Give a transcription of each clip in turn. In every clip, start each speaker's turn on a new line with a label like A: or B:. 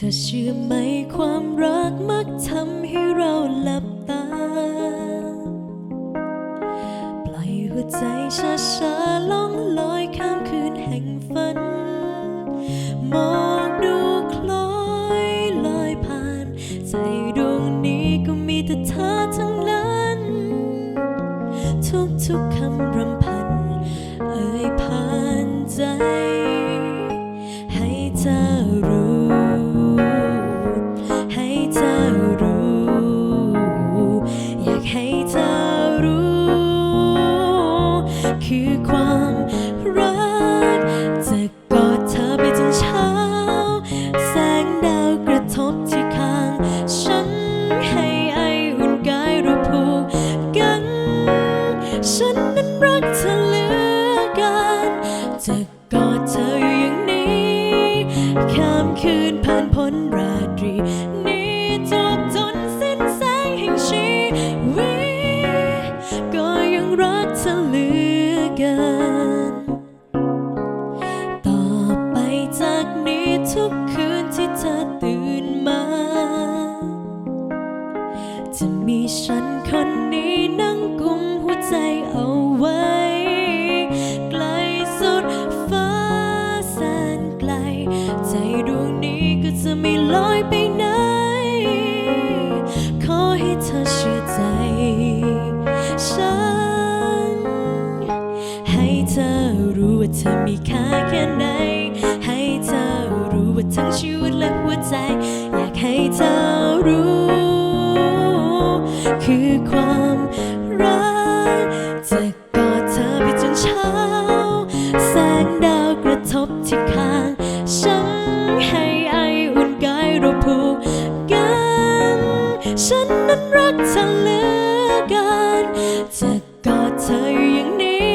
A: ธอเชื่อไหมความรักมักทำให้เราหลับตา ปล่อยหัวใจช้าช้าๆล่องลอยข้ามคืนแห่งฝัน มองดูคล้อยลอยผ่าน ใจดวงนี้ก็มีแต่เธอทั้งนั้น ทุกๆคำรำพัน เอ่ยผ่านใจ ฉันนั้นรักเธอเหลือเกันจะกอดเธออยู่อย่างนี้ข้ามคืนผ่านพ้นราตรี นี้จบจนสิ้นแสงแห่งชีวิตก็ยังรักเธอเหลือเกิน ต่อไปจากนี้ทุก ลอยไปไหน ขอให้เธอเชื่อใจ ฉัน ให้เธอรู้ว่าเธอมีค่าแค่ไหน ให้เธอรู้ว่าทั้งชีวิตและหัวใจ ฉันนั้นรักเธอเหลือเกินจะกอดเธออยู่อย่างนี้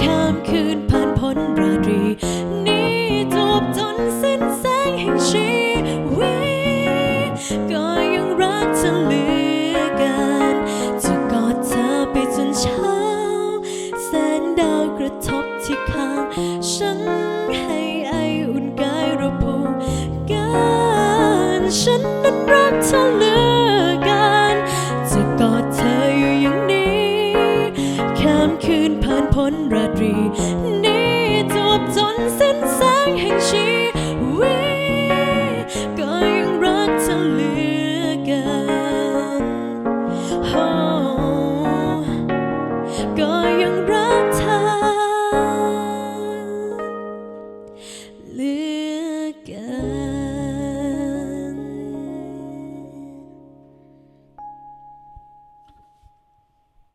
A: ข้ามคืนผ่านพ้นราตรี นี้จบจนสิ้นแสงแห่งชีวิตก็ยังรักเธอเหลือเกินจะกอดเธอไปจนเช้าแสงดาวกระทบที่คางฉัน รักเธอเหลือกินจะกอดเธออยู่อย่างนี้ข้าคืนผ่านพ้นราตรี นี้จบจนสิ้นแสงแห่งชี